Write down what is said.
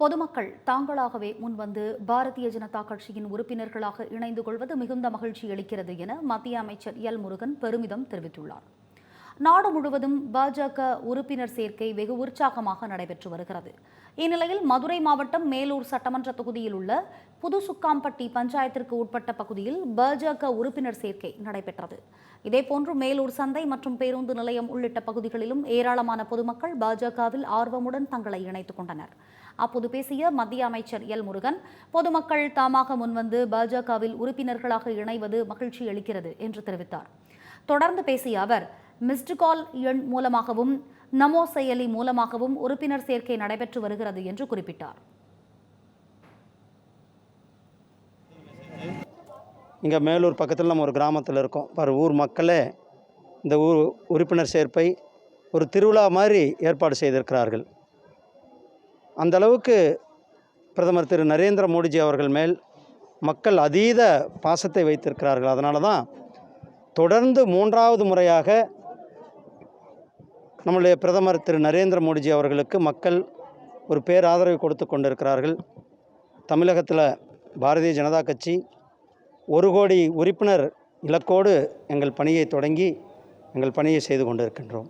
பொதுமக்கள் தாங்களாகவே முன்வந்து பாரதிய ஜனதா கட்சியின் உறுப்பினர்களாக இணைந்து கொள்வது மிகுந்த மகிழ்ச்சி அளிக்கிறது என மத்திய அமைச்சர் எல் முருகன் பெருமிதம் தெரிவித்துள்ளார். நாடு முழுவதும் பாஜக உறுப்பினர் சேர்க்கை வெகு உற்சாகமாக நடைபெற்று வருகிறது. இந்நிலையில் மதுரை மாவட்டம் மேலூர் சட்டமன்ற தொகுதியில் உள்ள புதுசுக்காம்பட்டி பஞ்சாயத்திற்கு உட்பட்ட பகுதியில் பாஜக உறுப்பினர் சேர்க்கை நடைபெற்றது. இதேபோன்று மேலூர் சந்தை மற்றும் பேருந்து நிலையம் உள்ளிட்ட பகுதிகளிலும் ஏராளமான பொதுமக்கள் பாஜகவில் ஆர்வமுடன் தங்களை இணைத்துக் கொண்டனர். அப்போது பேசிய மத்திய அமைச்சர் எல் முருகன் பொதுமக்கள் தாமாக முன்வந்து பாஜகவில் உறுப்பினர்களாக இணைவது மகிழ்ச்சி அளிக்கிறது என்று தெரிவித்தார். தொடர்ந்து பேசிய அவர் மிஸ்டு கால் எண் மூலமாகவும் நமோ செயலி மூலமாகவும் உறுப்பினர் சேர்க்கை நடைபெற்று வருகிறது என்று குறிப்பிட்டார். இங்கே மேலூர் பக்கத்தில் நம்ம ஒரு கிராமத்தில் இருக்கோம். பாரு ஊர் மக்களே இந்த ஊர் உறுப்பினர் சேர்ப்பை ஒரு திருவிழா மாதிரி ஏற்பாடு செய்திருக்கிறார்கள். அந்த அளவுக்கு பிரதமர் திரு நரேந்திர மோடிஜி அவர்கள் மேல் மக்கள் அதீத பாசத்தை வைத்திருக்கிறார்கள். அதனால தான் தொடர்ந்து மூன்றாவது முறையாக நம்முடைய பிரதமர் திரு நரேந்திர மோடிஜி அவர்களுக்கு மக்கள் ஒரு பேராதரவை கொடுத்து கொண்டிருக்கிறார்கள். தமிழகத்தில் பாரதிய ஜனதா கட்சி ஒரு கோடி உறுப்பினர் இலக்கோடு எங்கள் பணியை தொடங்கி எங்கள் பணியை செய்து கொண்டிருக்கின்றோம்.